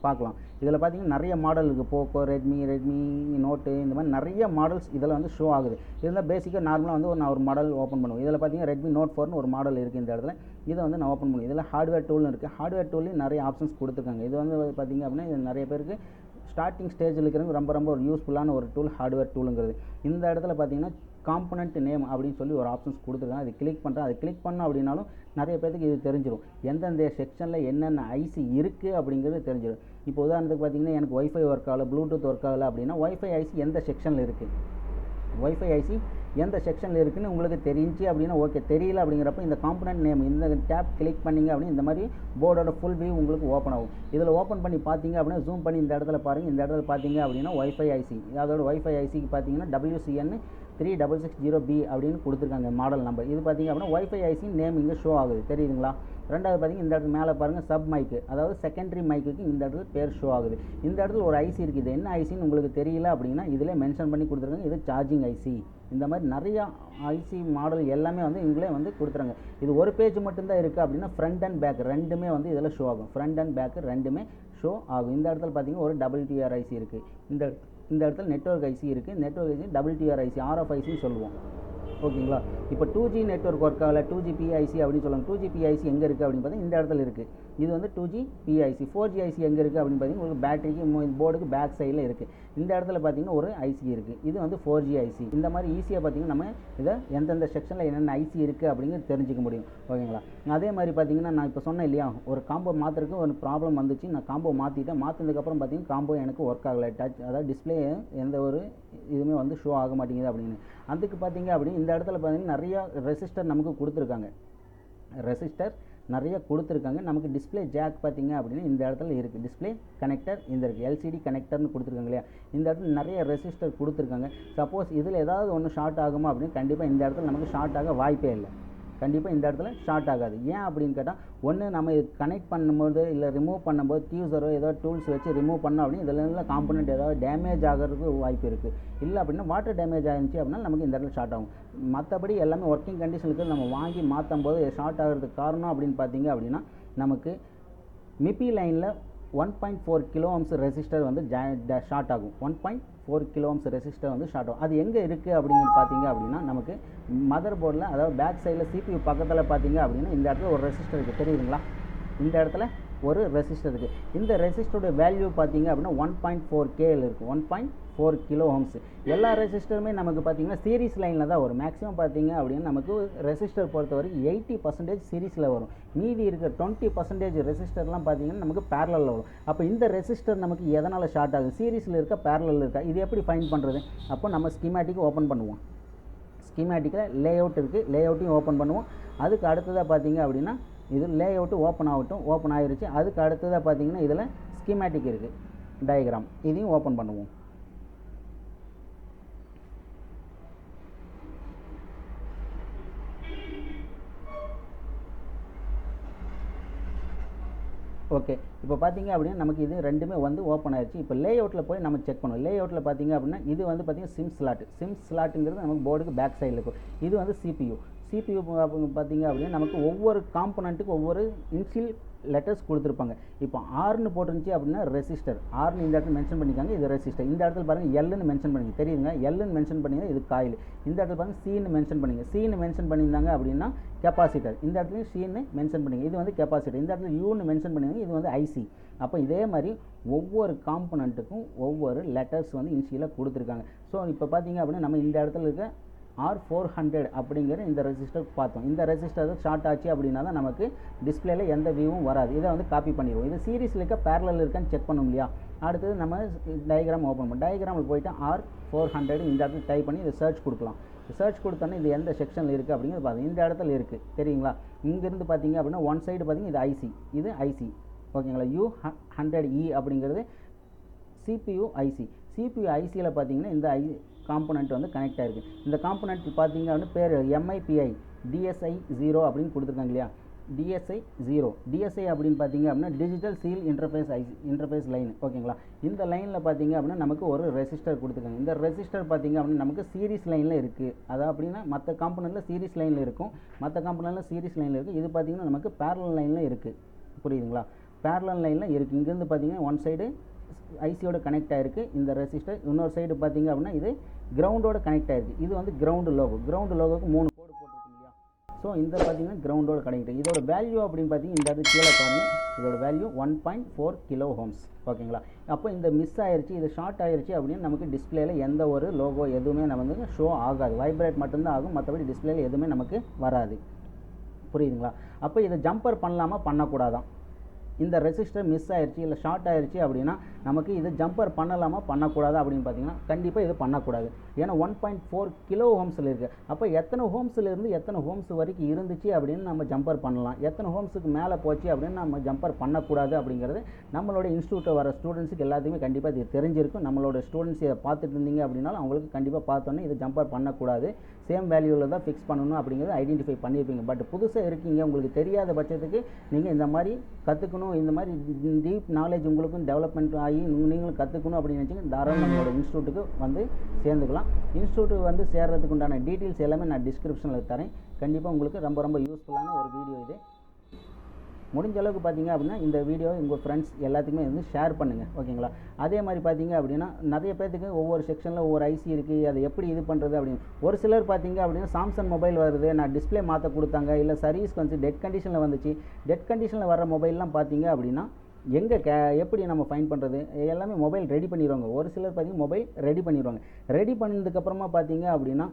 பார்க்கலாம். இதில் பார்த்தீங்கன்னா நிறைய மாடல் இருக்குது போக்கோ ரெட்மி ரெட்மி நோட்டு இந்த மாதிரி நிறைய மாடல்ஸ் இதில் வந்து ஷோ ஆகுது. இருந்தால் பேசிக்காக நார்மலாக வந்து ஒரு நான் ஒரு மாடல் ஓப்பன் பண்ணுவேன். இதில் பார்த்தீங்கன்னா ரெட்மி நோட் ஃபோர்னு ஒரு மாடல் இருக்குது இந்த இடத்துல. இதை வந்து நான் ஓப்பன் பண்ணுவேன். இதில் ஹார்ட்வேர் டூல்னு இருக்குது ஹார்ட்வேர் டூல்லையும் நிறைய ஆப்ஷன்ஸ் கொடுத்துருக்காங்க. இது வந்து பார்த்தீங்க அப்படின்னா இது நிறைய பேருக்கு ஸ்டார்டிங் ஸ்டேஜில் இருக்கிறவங்க ரொம்ப ரொம்ப ஒரு யூஸ்ஃபுல்லான ஒரு டூல் ஹார்ட்வேர் டூலுங்கிறது இந்த இடத்துல பார்த்தீங்கன்னா காம்பனண்ட் நேம் அப்படின்னு சொல்லி ஒரு ஆப்ஷன்ஸ் கொடுத்துருக்காங்க. அது கிளிக் பண்ணுறேன் அது கிளிக் பண்ணோம் அப்படின்னாலும் நிறைய பேருக்கு இது தெரிஞ்சிடும் எந்தெந்த செக்ஷனில் என்னென்ன ஐசி இருக்குது அப்படிங்கிறது தெரிஞ்சிடும் இப்போ உதாரணத்துக்கு பார்த்தீங்கன்னா எனக்கு ஒய்ஃபை ஒர்க் ஆகலை ப்ளூடூத் ஒர்க் ஆகலை அப்படின்னா ஒய்ஃபை ஐசி எந்த செக்ஷனில் இருக்குது ஒய்ஃபை ஐசி எந்த செக்ஷனில் இருக்குதுன்னு உங்களுக்கு தெரிஞ்சு அப்படின்னா ஓகே தெரியல அப்படிங்கிறப்ப இந்த காம்பனண்ட் நேம் இந்த டேப் கிளிக் பண்ணீங்க அப்படின்னா இந்த மாதிரி போர்டோட ஃபுல் வியூ உங்களுக்கு ஓப்பன் ஆகும். இதில் ஓப்பன் பண்ணி பார்த்தீங்க அப்படின்னா ஜூம் பண்ணி இந்த இடத்துல பாருங்கள் இந்த இடத்துல பார்த்தீங்க அப்படின்னா ஒய்ஃபை ஐசி அதோட ஒய்ஃபை ஐசிக்கு பார்த்தீங்கன்னா W C N three double six zero B அப்படின்னு கொடுத்துருக்காங்க மாடல் நம்பர் இது பார்த்தீங்க அப்படின்னா ஒய்ஃபை ஐசி நேம் இங்கே ஷோ ஆகுது. தெரியுதுங்களா? ரெண்டாவது பார்த்தீங்கன்னா இந்த இடத்துக்கு மேலே பாருங்கள் சப் மைக்கு அதாவது செகண்டரி மைக்குக்கு இந்த இடத்துல பேர் ஷோ ஆகுது. இந்த இடத்துல ஒரு ஐசி இருக்குது. இது என்ன ஐசின்னு உங்களுக்கு தெரியல அப்படின்னா இதில் மென்ஷன் பண்ணி கொடுத்துருக்காங்க. இது சார்ஜிங் ஐசி இந்த மாதிரி நிறையா ஐசி மாடல் எல்லாமே வந்து இவங்களே வந்து கொடுத்துறாங்க. இது ஒரு பேஜ் மட்டும்தான் இருக்குது அப்படின்னா ஃப்ரண்ட் அண்ட் பேக் ரெண்டுமே வந்து இதில் ஷோ ஆகும். ஃப்ரண்ட் அண்ட் பேக் ரெண்டுமே ஷோ ஆகும். இந்த இடத்துல பார்த்தீங்கன்னா ஒரு டபுள் டிஆர் ஐசி இருக்குது இந்த இந்த இடத்துல நெட்வொர்க் ஐசி இருக்குது network IC double T R IC R F ஐசின்னு சொல்லுவோம். ஓகேங்களா? இப்போ டூ ஜி நெட்ஒர்க் ஒர்க் ஆகல two G P I C அப்படின்னு சொல்லுவாங்க டூ ஜி பிஐசி எங்கே இருக்குது அப்படின்னு பார்த்தீங்கன்னா இந்த இடத்துல இருக்குது இது வந்து two G P I C four G IC எங்கே இருக்குது அப்படின்னு பார்த்தீங்கன்னா உங்களுக்கு பேட்டரிக்கு போர்டுக்கு பேக் சைடில் இருக்குது இந்த இடத்துல பார்த்தீங்கன்னா ஒரு ஐசி இருக்குது இது வந்து ஃபோர் ஜி ஐசி இந்த மாதிரி ஈஸியாக பார்த்தீங்கன்னா நம்ம இதை எந்தெந்த செக்ஷனில் என்னென்ன ஐசி இருக்குது அப்படிங்கிறது தெரிஞ்சுக்க முடியும். ஓகேங்களா? அதே மாதிரி பார்த்தீங்கன்னா நான் இப்போ சொன்னேன் இல்லையா? ஒரு காம்போ மாற்றுறதுக்கு ஒரு ப்ராப்ளம் வந்துச்சு. நான் காம்போ மாற்றிட்டேன் மாற்றினதுக்கப்புறம் பார்த்தீங்கன்னா காம்போ எனக்கு ஒர்க் ஆகலை. டச் அதாவது டிஸ்பிளே எந்த ஒரு இதுவுமே வந்து ஷோ ஆக மாட்டேங்குது அப்படின்னு. அதுக்கு பார்த்தீங்க அப்படின்னு இந்த இடத்துல பார்த்தீங்கன்னா நிறைய ரெசிஸ்டர் நமக்கு கொடுத்துருக்காங்க. ரெசிஸ்டர் நிறைய கொடுத்துருக்காங்க. நமக்கு டிஸ்ப்ளே ஜாக் பார்த்தீங்க அப்படின்னா இந்த இடத்துல இருக்குது டிஸ்ப்ளே கனெக்டர் இந்த இருக்குது எல்சிடி கனெக்டர்னு கொடுத்துருக்காங்க இல்லையா? இந்த இடத்துல நிறைய ரெசிஸ்டர் கொடுத்துருக்காங்க. சப்போஸ் இதில் ஏதாவது ஒன்று ஷார்ட் ஆகுமா அப்படின்னு கண்டிப்பாக இந்த இடத்துல நமக்கு ஷார்ட் ஆக வாய்ப்பே இல்லை. கண்டிப்பாக இந்த இடத்துல ஷார்ட் ஆகாது. ஏன் அப்படின்னு கேட்டால் ஒன்று நம்ம இது கனெக்ட் பண்ணும்போது இல்லை ரிமூவ் பண்ணும்போது டியூசரோ ஏதோ டூல்ஸ் வச்சு ரிமூவ் பண்ணோம் அப்படின்னு இதில் இருந்து காம்பனண்ட் ஏதாவது டேமேஜ் ஆகிறதுக்கு வாய்ப்பு இருக்குது இல்லை அப்படின்னா வாட்டர் டேமேஜ் ஆயிருந்துச்சு அப்படின்னா நமக்கு இந்த இடத்துல ஷார்ட் ஆகும். மற்றபடி எல்லாமே ஒர்க்கிங் கண்டிஷனுக்கு நம்ம வாங்கி மாற்றும் போது ஷார்ட் ஆகிறதுக்கு காரணம் அப்படின்னு பார்த்தீங்க அப்படின்னா நமக்கு மிப்பி லைனில் one point four kilo ohms resistor வந்து ஷார்ட் ஆகும். One point four kilo ohms resistor வந்து ஷார்ட் ஆகும். அது எங்கே இருக்குது அப்படின்னு பார்த்தீங்க அப்படின்னா நமக்கு மதர் போர்டில் அதாவது பேக் சைடில் சிபியூ பக்கத்தில் பார்த்தீங்க அப்படின்னா இந்த இடத்துல ஒரு ரெசிஸ்டர் இருக்குது தெரியுதுங்களா? இந்த இடத்துல ஒரு ரெசிஸ்டர் இருக்குது இந்த ரெசிஸ்டருடைய வேல்யூ பார்த்தீங்க அப்படின்னா ஒன் பாயிண்ட் ஃபோர் கேல இருக்குது one point four kilo ohms எல்லா ரெசிஸ்டருமே நமக்கு பார்த்தீங்கன்னா சீரிஸ் லைனில் தான் வரும். மேக்ஸிமம் பார்த்தீங்க அப்படின்னா நமக்கு ரெசிஸ்டர் பொறுத்த வரைக்கும் எயிட்டி பர்சன்டேஜ் சீரிஸில் வரும். மீதி இருக்க டுவெண்ட்டி பர்சன்டேஜ் ரெசிஸ்டர்லாம் பார்த்தீங்கன்னா நமக்கு பேரலில் வரும். அப்போ இந்த ரெசிஸ்டர் நமக்கு எதனால் ஷார்ட் ஆகுது? சீரிஸில் இருக்க பேரலில் இருக்கா? இது எப்படி ஃபைன் பண்ணுறது அப்போ நம்ம ஸ்கீமேட்டிக் ஓப்பன் பண்ணுவோம். ஸ்கீமேட்டிக்கில் லே அவுட் இருக்குது லே அவுட்டையும் ஓப்பன் பண்ணுவோம். அதுக்கு அடுத்ததாக பார்த்தீங்க அப்படின்னா இது லே அவுட்டு ஓப்பன் ஆகட்டும். ஓப்பன் ஆகிருச்சு அதுக்கு அடுத்ததாக பார்த்தீங்கன்னா இதில் ஸ்கீமேட்டிக் இருக்குது டயக்ராம் இதையும் ஓப்பன் பண்ணுவோம். ஓகே. இப்போ பார்த்தீங்க அப்படின்னா நமக்கு இது ரெண்டுமே வந்து ஓப்பன் ஆயிடுச்சு இப்போ லே அவுட்டில் போய் நம்ம செக் பண்ணுவோம். லே அவுட்டில் பார்த்தீங்க அப்படின்னா இது வந்து பார்த்தீங்கன்னா சிம் ஸ்லாட் சிம் ஸ்லாட்டுங்கிறது நமக்கு போர்டுக்கு பேக் சைடில் இருக்கும். இது வந்து சிபியூ சிபியூ பார்த்தீங்க அப்படின்னா நமக்கு ஒவ்வொரு காம்பனண்ட்டுக்கு ஒவ்வொரு இன்சில் லெட்டர்ஸ் கொடுத்துருப்பாங்க. இப்போ ஆர்னு போட்டுருந்துச்சு அப்படின்னா ரெசிஸ்டர் ஆர்னு இந்த இடத்துல மென்ஷன் பண்ணிக்காங்க இது ரெசிஸ்டர் இந்த இடத்துல பாருங்கள் எல்லுன்னு மென்ஷன் பண்ணி தெரியுங்க எல்லுன்னு மென்ஷன் பண்ணிங்க இது காயில் இந்த இடத்துல பாருங்கள் சீன்னு மென்ஷன் பண்ணிங்க. சீன்னு மென்ஷன் பண்ணியிருந்தாங்க அப்படின்னா கெப்பாசிட்டர் இந்த இடத்துலையும் சீன்னு மென்ஷன் பண்ணிங்க. இது வந்து கெப்பாசிட்டர் இந்த இடத்துல யூன்னு மென்ஷன் பண்ணிங்க இது வந்து ஐசி அப்போ இதே மாதிரி ஒவ்வொரு காம்பனண்ட்டுக்கும் ஒவ்வொரு லெட்டர்ஸ் வந்து இன்ஷியலாக கொடுத்துருக்காங்க. ஸோ இப்போ பார்த்தீங்க அப்படின்னா நம்ம இந்த இடத்துல இருக்க ஆர் ஃபோர் ஹண்ட்ரட் அப்படிங்கிற இந்த ரெசிஸ்டர் பார்த்தோம். இந்த ரெசிஸ்டர் ஷார்ட் ஆச்சு அப்படின்னா தான் நமக்கு டிஸ்பிளேல எந்த வியூவும் வராது. இதை வந்து காப்பி பண்ணிடுவோம். இது சீரிஸில் இருக்க பேரலில் இருக்கான்னு செக் பண்ணும் இல்லையா? அடுத்தது நம்ம டயக்ராம் ஓப்பன் பண்ணோம் டயக்ராமில் போயிட்டு ஆர் ஃபோர் ஹண்ட்ரட் இந்த இடத்துல டைப் பண்ணி இதை சர்ச் கொடுக்கலாம். சர்ச் கொடுத்தோன்னே இது எந்த செக்ஷனில் இருக்குது அப்படிங்கிறது பாருங்க இந்த இடத்துல இருக்குது தெரியுங்களா? இங்கேருந்து பார்த்தீங்க அப்படின்னா ஒன் சைடு பார்த்தீங்கன்னா இது ஐசி இது ஐசி ஓகேங்களா? யூ ஹண்ட்ரட் இ அப்படிங்கிறது சிபியு ஐசி சிபியு ஐசியில் பார்த்தீங்கன்னா இந்த ஐ காம்பனண்ட் வந்து கனெக்ட் ஆயிருக்கு. இந்த காம்பனண்ட் பார்த்தீங்க அப்படின்னா பேர் எம்ஐபிஐ டிஎஸ்ஐ ஜீரோ அப்படின்னு கொடுத்துருக்காங்க இல்லையா? டிஎஸ்ஐ ஜீரோ டிஎஸ்ஐ அப்படின்னு பார்த்தீங்க அப்படின்னா digital serial interface I interface line ஓகேங்களா இந்த லைனில் பார்த்தீங்க அப்படின்னா நமக்கு ஒரு ரெசிஸ்டர் கொடுத்துருக்காங்க. இந்த ரெசிஸ்டர் பார்த்தீங்க அப்படின்னா நமக்கு சீரிஸ் லைனில் இருக்குது அதாவது அப்படின்னா மற்ற காம்பனண்ட்டில் சீரிஸ் லைனில் இருக்கும். மற்ற காம்பனண்ட்டில் சீரிஸ் லைனில் இருக்குது இது பார்த்தீங்கன்னா நமக்கு பேரலல் லைனில் இருக்குது புரியுதுங்களா? பேரலல் லைனில் இருக்குது இங்கேருந்து பார்த்தீங்கன்னா ஒன் சைடு ஐசியோட கனெக்ட் ஆகிருக்கு இந்த ரெசிஸ்டர் இன்னொரு சைடு பார்த்தீங்க அப்படின்னா இது கிரவுண்டோட கனெக்ட் ஆகிருக்கு இது வந்து கிரவுண்டு லோகோ கிரவுண்டு லோகோக்கு மூணு கோடு போட்டிருக்கு இல்லையா? ஸோ இந்த பார்த்தீங்கன்னா கிரவுண்டோட கனெக்ட் இதோட வேல்யூ அப்படின்னு பார்த்தீங்கன்னா இந்த இடத்துக்கு கீழே பாருங்க. இதோட value one point four kilo ohms ஓகேங்களா? அப்போ இந்த மிஸ் ஆயிடுச்சு இது ஷார்ட் ஆயிடுச்சு அப்படின்னு நமக்கு டிஸ்பிளேல எந்த ஒரு லோகோ எதுவுமே நமக்கு ஷோ ஆகாது. வைப்ரேட் மட்டும்தான் ஆகும். மற்றபடி டிஸ்பிளேல எதுவுமே நமக்கு வராது. புரியுதுங்களா? அப்போ இதை ஜம்பர் பண்ணலாமா? பண்ணக்கூடாதான். இந்த ரெசிஸ்டர் மிஸ் ஆயிடுச்சு இல்லை ஷார்ட் ஆயிடுச்சு அப்படின்னா நமக்கு இது ஜம்பர் பண்ணலாமா பண்ணக்கூடாது அப்படின்னு பார்த்தீங்கன்னா கண்டிப்பாக இது பண்ணக்கூடாது. ஏன்னா ஒன் பாயிண்ட் ஃபோர் கிலோ ஹோம்ஸில் இருக்குது அப்போ எத்தனை ஹோம்ஸில் இருந்து எத்தனை ஹோம்ஸ் வரைக்கும் இருந்துச்சு அப்படின்னு நம்ம ஜம்பர் பண்ணலாம். எத்தனை ஹோம்ஸுக்கு மேலே போச்சு அப்படின்னு நம்ம ஜம்பர் பண்ணக்கூடாது அப்படிங்கிறது நம்மளோட இன்ஸ்டியூட்டில் வர ஸ்டூடெண்ட்ஸுக்கு எல்லாத்துக்குமே கண்டிப்பாக இது தெரிஞ்சிருக்கும். நம்மளோட ஸ்டூடெண்ட்ஸ் இதை பார்த்துட்டு இருந்தீங்க அப்படின்னாலும் அவங்களுக்கு கண்டிப்பாக பார்த்தோன்னே இதை ஜம்பர் பண்ணக்கூடாது. சேம் வேல்யூவில் தான் ஃபிக்ஸ் பண்ணணும் அப்படிங்கிறத ஐடென்டிஃபை பண்ணியிருப்பீங்க பட் புதுசாக இருக்கீங்க உங்களுக்கு தெரியாத பட்சத்துக்கு நீங்கள் இந்த மாதிரி கற்றுக்கணும் இந்த மாதிரி டீப் நாலேஜ் உங்களுக்கும் டெவலப்மெண்ட் ஆகி நீங்களும் கற்றுக்கணும் அப்படின்னு நினச்சிங்க தாராளம் நம்மளோட இன்ஸ்டியூட்டுக்கு வந்து சேர்ந்துக்கலாம். இன்ஸ்டியூட்டுக்கு வந்து சேர்றதுக்கு உண்டான டீட்டெயில்ஸ் எல்லாமே நான் டிஸ்கிரிப்ஷனில் தரேன். கண்டிப்பாக உங்களுக்கு ரொம்ப ரொம்ப யூஸ்ஃபுல்லான ஒரு வீடியோ இது. முடிஞ்ச அளவுக்கு பார்த்தீங்க அப்படின்னா இந்த வீடியோ உங்கள் ஃப்ரெண்ட்ஸ் எல்லாத்துக்குமே வந்து ஷேர் பண்ணுங்கள் ஓகேங்களா அதே மாதிரி பார்த்தீங்க அப்படின்னா நிறைய பேர்த்துக்கு ஒவ்வொரு செக்ஷனில் ஒவ்வொரு ஐசி இருக்குது அதை எப்படி இது பண்ணுறது அப்படின்னு. ஒரு சிலர் பார்த்தீங்க அப்படின்னா சாம்சங் மொபைல் வருது. நான் டிஸ்ப்ளே மாற்ற கொடுத்தாங்க. இல்லை சர்வீஸ் வந்து டெட் கண்டிஷனில் வந்துச்சு. டெட் கண்டிஷனில் வர மொபைல்லாம் பார்த்தீங்க அப்படின்னா எங்கே கே எப்படி நம்ம ஃபைன் பண்ணுறது எல்லாமே மொபைல் ரெடி பண்ணிடுவாங்க ஒரு சிலர் பார்த்தீங்கன்னா மொபைல் ரெடி பண்ணிடுவாங்க ரெடி பண்ணதுக்கப்புறமா பார்த்தீங்க அப்படின்னா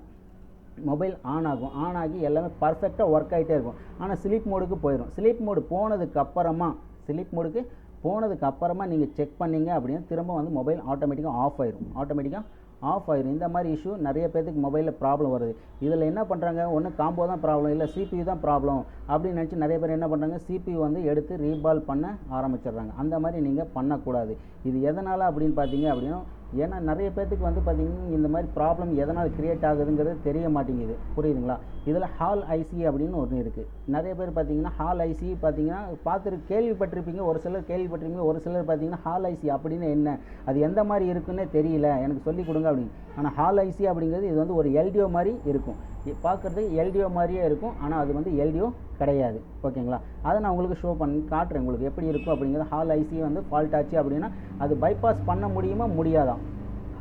மொபைல் ஆன் ஆகும். ஆன் ஆகி எல்லாமே பர்ஃபெக்டாக ஒர்க் ஆகிட்டே இருக்கும். ஆனால் ஸ்லீப் மோடுக்கு போயிடும் ஸ்லீப் மோடு போனதுக்கப்புறமா ஸ்லீப் மோடுக்கு போனதுக்கப்புறமா நீங்கள் செக் பண்ணீங்க அப்படின்னா திரும்ப வந்து மொபைல் ஆட்டோமேட்டிக்காக ஆஃப் ஆயிரும். ஆட்டோமேட்டிக்காக ஆஃப் ஆயிரும். இந்த மாதிரி இஷ்யூ நிறைய பேர்த்துக்கு மொபைலில் ப்ராப்ளம் வருது. இதில் என்ன பண்ணுறாங்க ஒன்று காம்போ தான் ப்ராப்ளம் இல்லை சிபியூ தான் ப்ராப்ளம் அப்படின்னு நினச்சி நிறைய பேர் என்ன பண்ணுறாங்க சிபியூ வந்து எடுத்து ரீபால் பண்ண ஆரம்பிச்சிடுறாங்க. அந்த மாதிரி நீங்கள் பண்ணக்கூடாது. இது எதனால் அப்படின்னு பார்த்தீங்க அப்படின்னா ஏன்னா நிறைய பேர்த்துக்கு வந்து பார்த்தீங்கன்னா இந்த மாதிரி ப்ராப்ளம் எதனால் கிரியேட் ஆகுதுங்கிறது தெரிய மாட்டேங்குது. புரியுதுங்களா? இதில் ஹால் ஐசி அப்படின்னு ஒன்று இருக்குது நிறைய பேர் பார்த்தீங்கன்னா ஹால் ஐசி பார்த்தீங்கன்னா பார்த்துரு கேள்விப்பட்டிருப்பீங்க. ஒரு சிலர் கேள்விப்பட்டிருப்பீங்க. ஒரு சிலர் பார்த்தீங்கன்னா ஹால் ஐசி அப்படின்னு என்ன? அது எந்த மாதிரி இருக்குன்னே தெரியல. எனக்கு சொல்லிக் கொடுங்க அப்படின்னு. ஆனால் ஹால் ஐசி அப்படிங்கிறது இது வந்து ஒரு எல்டிஓ மாதிரி இருக்கும். பார்க்குறதுக்கு எல்டிஓ மாதிரியே இருக்கும். ஆனால் அது வந்து எல்டிஓ கிடையாது. ஓகேங்களா? அதை நான் உங்களுக்கு ஷோ பண்ணி காட்டுறேன். உங்களுக்கு எப்படி இருக்கும் அப்படிங்கிறது ஹால் ஐசியை வந்து ஃபால்ட் ஆச்சு அப்படின்னா அது பைபாஸ் பண்ண முடியுமா? முடியாதான்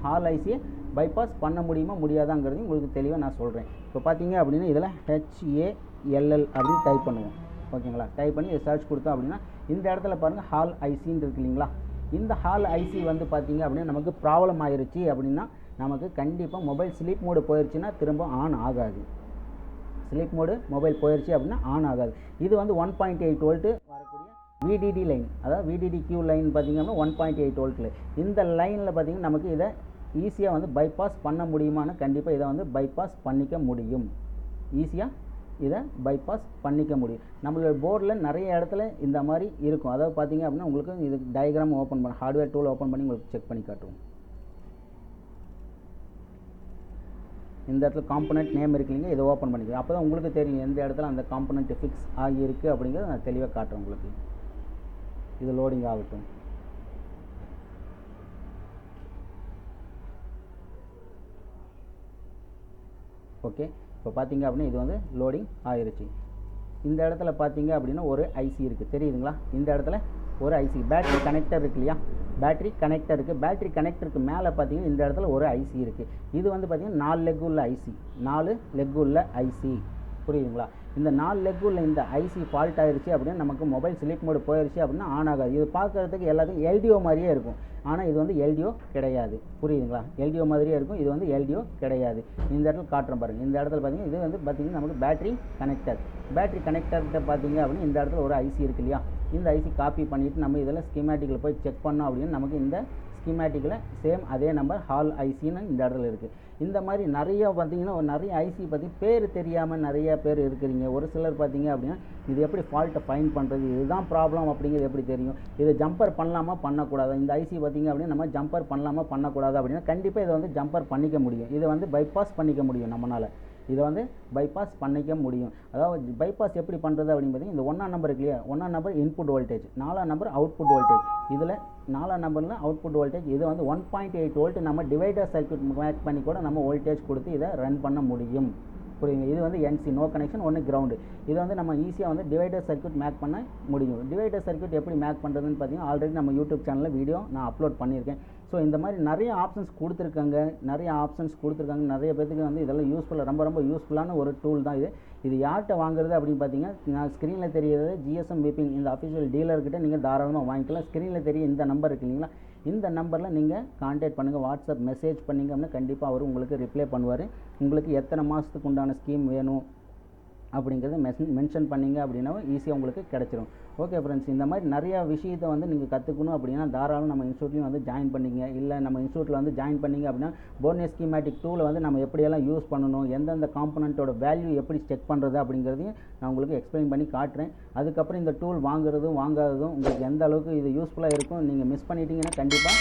ஹால் ஐசியை பைபாஸ் பண்ண முடியுமா? முடியாதாங்கிறது உங்களுக்கு தெளிவாக நான் சொல்கிறேன் இப்போ பார்த்தீங்க அப்படின்னா இதில் ஹெச்ஏஎல்எல் அப்படின்னு டைப் பண்ணுவோம். ஓகேங்களா? டைப் பண்ணி சர்ச் கொடுத்தோம் அப்படின்னா இந்த இடத்துல பாருங்கள் ஹால் ஐசின்னு இருக்கு இல்லைங்களா? இந்த ஹால் ஐசி வந்து பார்த்தீங்க அப்படின்னா நமக்கு ப்ராப்ளம் ஆயிருச்சு அப்படின்னா நமக்கு கண்டிப்பாக மொபைல் ஸ்லீப் மோடு போயிடுச்சுன்னா திரும்ப ஆன் ஆகாது. ஸ்லீப் மோடு மொபைல் போயிடுச்சு அப்படின்னா ஆன் ஆகாது. இது வந்து ஒன் பாயிண்ட் எயிட் வோல்ட்டு வரக்கூடிய விடிடி லைன் அதாவது V D D Q line பார்த்தீங்கன்னா ஒன் பாயிண்ட் எயிட் வோல்ட்டில் இந்த லைனில் பார்த்தீங்கன்னா நமக்கு இதை ஈஸியாக வந்து பைபாஸ் பண்ண முடியுமான்னு கண்டிப்பாக இதை வந்து பைபாஸ் பண்ணிக்க முடியும். ஈஸியாக இதை பைபாஸ் பண்ணிக்க முடியும். நம்மளோட போர்டில் நிறைய இடத்துல இந்த மாதிரி இருக்கும். அதாவது பார்த்தீங்க அப்படின்னா உங்களுக்கு இது டயக்ராம் ஓப்பன் பண்ண ஹார்ட்வேர் டூல் ஓப்பன் பண்ணி உங்களுக்கு செக் பண்ணி காட்டுவோம். இந்த இடத்துல காம்பனண்ட் நேம் இருக்கு இல்லைங்க இதை ஓப்பன் பண்ணிக்கலாம் அப்போ தான் உங்களுக்கு தெரியும் எந்த இடத்துல அந்த காம்பனண்ட் ஃபிக்ஸ் ஆகியிருக்கு அப்படிங்கிறத நான் தெளிவாக காட்டுறேன் உங்களுக்கு. இது லோடிங் ஆகட்டும். ஓகே இப்போ பார்த்தீங்க அப்படின்னா இது வந்து லோடிங் ஆயிருச்சு. இந்த இடத்துல பார்த்தீங்க அப்படின்னா ஒரு ஐசி இருக்குது தெரியுதுங்களா? இந்த இடத்துல ஒரு ஐசி பேட்டரி கனெக்டர் இருக்கு இல்லையா? பேட்டரி கனெக்டர் இருக்குது பேட்டரி கனெக்டருக்கு மேலே பார்த்தீங்கன்னா இந்த இடத்துல ஒரு ஐசி இருக்குது இது வந்து பார்த்தீங்கன்னா நாலு லெக் உள்ள ஐசி நாலு லெக் உள்ள ஐசி புரியுதுங்களா? இந்த நாலு லெக் உள்ள இந்த ஐசி ஃபால்ட் ஆயிடுச்சு அப்படின்னா நமக்கு மொபைல் ஸ்லீப் மோடு போயிடுச்சு அப்படின்னா ஆன் ஆகாது. இது பார்க்கறதுக்கு எல்லாத்துக்கும் எல்டிஓ மாதிரியே இருக்கும். ஆனால் இது வந்து எல்டிஓ கிடையாது. புரியுதுங்களா? எல்டிஓ மாதிரியே இருக்கும். இது வந்து எல்டிஓ கிடையாது. இந்த இடத்துல காட்டுறோம் பாருங்கள் இந்த இடத்துல பார்த்தீங்கன்னா இது வந்து பார்த்தீங்கன்னா நமக்கு பேட்டரி கனெக்டர் பேட்டரி கனெக்டர்கிட்ட பார்த்தீங்க அப்படின்னா இந்த இடத்துல ஒரு ஐசி இருக்கு இல்லையா? இந்த ஐசி காப்பி பண்ணிவிட்டு நம்ம இதில் ஸ்கீமேட்டிக்கில் போய் செக் பண்ணோம் அப்படின்னு நமக்கு இந்த ஸ்கீமேட்டிக்கில் சேம் அதே நம்பர் ஹால் ஐசின்னு இந்த இடத்துல இருக்குது இந்த மாதிரி நிறைய பார்த்தீங்கன்னா ஒரு நிறைய ஐசி பற்றி பேர் தெரியாமல் நிறைய பேர் இருக்கிறீங்க. ஒரு சிலர் பார்த்தீங்க அப்படின்னா இது எப்படி ஃபால்ட்டை ஃபைன் பண்ணுறது இதுதான் ப்ராப்ளம் அப்படிங்கிறது எப்படி தெரியும்? இதை ஜம்பர் பண்ணலாமா? பண்ணக்கூடாது? இந்த ஐசி பார்த்தீங்க அப்படின்னா நம்ம ஜம்பர் பண்ணலாமா? பண்ணக்கூடாது அப்படின்னா கண்டிப்பாக இதை வந்து ஜம்பர் பண்ணிக்க முடியும். இதை வந்து பைபாஸ் பண்ணிக்க முடியும் நம்மளால் இதை வந்து பைபாஸ் பண்ணிக்க முடியும். அதாவது பைபாஸ் எப்படி பண்ணுறது அப்படின்னு பார்த்தீங்கன்னா இந்த ஒன்றாம் நம்பர் இருக்கு இல்லையா? ஒன்றாம் நம்பர் இன்புட் வோல்டேஜ் நாலாம் நம்பர் அவுட்புட் வோல்டேஜ் இதில் நாலாம் நம்பரில் அவுட்புட் வோல்டேஜ் இது வந்து ஒன் பாயிண்ட் எயிட் வோல்ட் நம்ம டிவைடர் சர்க்யூட் மேக் பண்ணி கூட நம்ம வோல்டேஜ் கொடுத்து இதை ரன் பண்ண முடியும். புரியுங்க இது வந்து என்சி நோ கனெக்ஷன் ஒன்று கிரவுண்டு இது வந்து நம்ம ஈஸியாக வந்து டிவைடர் சர்க்யூட் மேக் பண்ண முடியும். டிவைடர் சர்க்யூட் எப்படி மேக் பண்ணுறதுன்னு பார்த்தீங்கன்னா ஆல்ரெடி நம்ம யூடியூப் சேனலில் வீடியோ நான் அப்லோட் பண்ணியிருக்கேன். ஸோ இந்த மாதிரி நிறைய ஆப்ஷன்ஸ் கொடுத்துருக்காங்க. நிறைய ஆப்ஷன்ஸ் கொடுத்துருக்காங்க. நிறைய பேத்துக்கு வந்து இதெல்லாம் யூஸ்ஃபுல்லாக ரொம்ப ரொம்ப யூஸ்ஃபுல்லான ஒரு டூல் தான் இது. இது யார்கிட்ட வாங்குறது அப்படின்னு பார்த்தீங்கன்னா நான் ஸ்க்ரீனில் தெரியுறது ஜிஎஸ்எம் விபிங் இந்த அஃபிஷியல் டீலர்கிட்ட நீங்கள் தாராளமாக வாங்கிக்கலாம். ஸ்க்ரீனில் தெரிய இந்த நம்பர் இருக்கு இல்லைங்களா? இந்த நம்பரில் நீங்கள் காண்டாக்ட் பண்ணுங்கள் வாட்ஸ்அப் மெசேஜ் பண்ணிங்க அப்படின்னா கண்டிப்பாக அவர் உங்களுக்கு ரிப்ளை பண்ணுவார். உங்களுக்கு எத்தனை மாதத்துக்கு உண்டான ஸ்கீம் வேணும்? அப்படிங்கிறது மெஷன் மென்ஷன் பண்ணிங்க அப்படின்னா ஈஸியாக உங்களுக்கு கிடச்சிரும். ஓகே ஃப்ரெண்ட்ஸ் இந்த மாதிரி நிறையா விஷயத்தை வந்து நீங்கள் கற்றுக்கணும் அப்படின்னா தாராளம் நம்ம இன்ஸ்டியூட்லையும் வந்து ஜாயின் பண்ணிங்க. இல்லை நம்ம இன்ஸ்டியூட்டில் வந்து ஜாயின் பண்ணிங்க அப்படின்னா போர்னே ஸ்கீமேட்டிக் டூலை வந்து நம்ம எப்படியெல்லாம் யூஸ் பண்ணணும் எந்தெந்த காம்பனண்ட்டோட வேல்யூ எப்படி செக் பண்ணுறது அப்படிங்கிறதையும் நான் உங்களுக்கு எக்ஸ்பிளைன் பண்ணி காட்டுறேன். அதுக்கப்புறம் இந்த டூல் வாங்குறதும் வாங்காததும் உங்களுக்கு எந்த அளவுக்கு இது யூஸ்ஃபுல்லாக இருக்கும் நீங்கள் மிஸ் பண்ணிட்டீங்கன்னா கண்டிப்பாக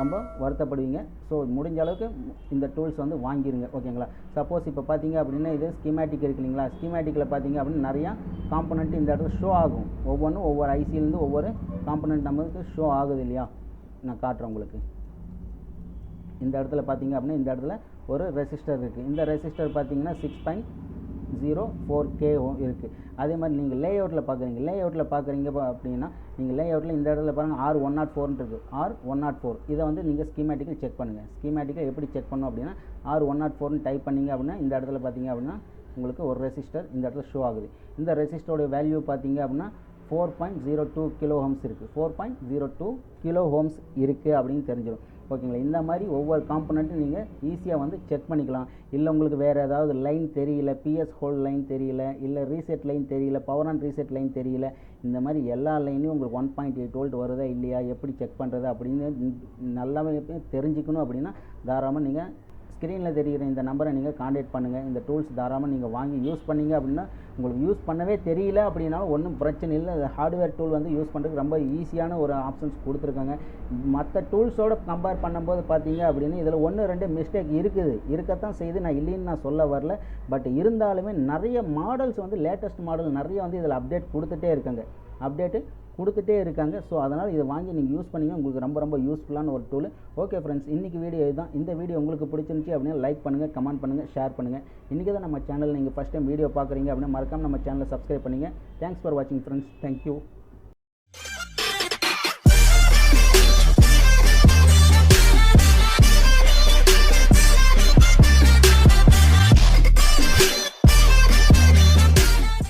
ரொம்ப வருத்தப்படுவீங்க. ஸோ முடிஞ்ச அளவுக்கு இந்த டூல்ஸ் வந்து வாங்கிருங்க. ஓகேங்களா சப்போஸ் இப்போ பார்த்தீங்க அப்படின்னா இது ஸ்கீமேட்டிக் இருக்கு இல்லைங்களா ஸ்கீமேட்டிக்கில் பார்த்தீங்க அப்படின்னா நிறையா காம்பனண்ட் இந்த இடத்துல ஷோ ஆகும். ஒவ்வொன்றும் ஒவ்வொரு ஐசியிலேருந்து ஒவ்வொரு காம்பனண்ட் நம்மளுக்கு ஷோ ஆகுது இல்லையா? நான் காட்டுறேன் உங்களுக்கு. இந்த இடத்துல பார்த்தீங்க அப்படின்னா இந்த இடத்துல ஒரு ரெசிஸ்டர் இருக்குது இந்த ரெசிஸ்டர் பார்த்தீங்கன்னா சிக்ஸ் பாயிண்ட் ஜீரோ ஃபோர் கேவும் இருக்குது அதே மாதிரி நீங்கள் லே அவுட்டில் பார்க்குறீங்க லே அவுட்டில் பார்க்குறீங்க அப்படின்னா நீங்கள் லே அவுட்டில் இந்த இடத்துல பாருங்கள் ஆர் ஒன் நாட் oh ஃபோர்னு இருக்குது R one nought oh four இதை வந்து நீங்கள் ஸ்கீமேட்டிக்கில் செக் பண்ணுங்கள் ஸ்கீமேட்டிக்கல் எப்படி செக் பண்ணணும் அப்படின்னா ஆர் ஒன் oh நாட் ஃபோர்னு டைப் பண்ணிங்க அப்படின்னா இந்த இடத்துல பார்த்தீங்க அப்படின்னா உங்களுக்கு ஒரு ரெசிஸ்டர் இந்த இடத்துல ஷோ ஆகுது. இந்த ரெசிஸ்டருடைய வேல்யூ பார்த்தீங்க அப்படின்னா four point zero two kilo ohms இருக்குது four point zero two kilo ohms இருக்குது அப்படின்னு தெரிஞ்சிடும். ஓகேங்களா? இந்த மாதிரி ஒவ்வொரு காம்பனண்ட்டும் நீங்கள் ஈஸியாக வந்து செக் பண்ணிக்கலாம். இல்லை உங்களுக்கு வேறு ஏதாவது லைன் தெரியல பிஎஸ் ஹோல் லைன் தெரியல இல்லை ரீசெட் லைன் தெரியல பவர் ஆன் ரீசெட் லைன் தெரியல இந்த மாதிரி எல்லா லைனையும் உங்களுக்கு ஒன் பாயிண்ட் எயிட் வோல்ட் வருதா இல்லையா எப்படி செக் பண்ணுறது அப்படின்னு நல்லாவே தெரிஞ்சுக்கணும் அப்படின்னா தாராளமாக நீங்கள் ஸ்க்ரீனில் தெரிகிற இந்த நம்பரை நீங்கள் காண்டாக்ட் பண்ணுங்கள் இந்த டூல்ஸ் தாராளமாக நீங்கள் வாங்கி யூஸ் பண்ணீங்க அப்படின்னா உங்களுக்கு யூஸ் பண்ணவே தெரியல அப்படின்னாலும் ஒன்றும் பிரச்சனை இல்லை. அது ஹார்ட்வேர் டூல் வந்து யூஸ் பண்ணுறதுக்கு ரொம்ப ஈஸியான ஒரு ஆப்ஷன்ஸ் கொடுத்துருக்காங்க. மற்ற டூல்ஸோட கம்பேர் பண்ணும்போது பார்த்தீங்க அப்படின்னு இதில் ஒன்று ரெண்டு மிஸ்டேக் இருக்குது. இருக்கத்தான் செய்து நான் இல்லைன்னு நான் சொல்ல வரல. பட் இருந்தாலுமே நிறைய மாடல்ஸ் வந்து லேட்டஸ்ட் மாடல் நிறைய வந்து இதில் அப்டேட் கொடுத்துட்டே இருக்காங்க. அப்டேட்டு கொடுத்துட்டே இருக்காங்க. ஸோ அதனால் இதை வாங்கி நீங்கள் யூஸ் பண்ணிங்க. உங்களுக்கு ரொம்ப ரொம்ப யூஸ்ஃபுல்லான ஒரு டூல் ஓகே ஃப்ரெண்ட்ஸ் இன்றைக்கி வீடியோ இதுதான். இந்த வீடியோ உங்களுக்கு பிடிச்சிருந்துச்சி அப்படின்னா லைக் பண்ணுங்கள் கமெண்ட் பண்ணுங்கள் ஷேர் பண்ணுங்கள் இன்றைக்கி தான் நம்ம சேனல் நீங்கள் ஃபஸ்ட் டைம் வீடியோ பார்க்குறீங்க அப்படின்னா மறக்காம நம்ம சேனலை சப்ஸ்கிரைப் பண்ணுங்கள் தேங்க்ஸ் ஃபார் வாட்சிங் ஃப்ரெண்ட்ஸ் தேங்க்யூ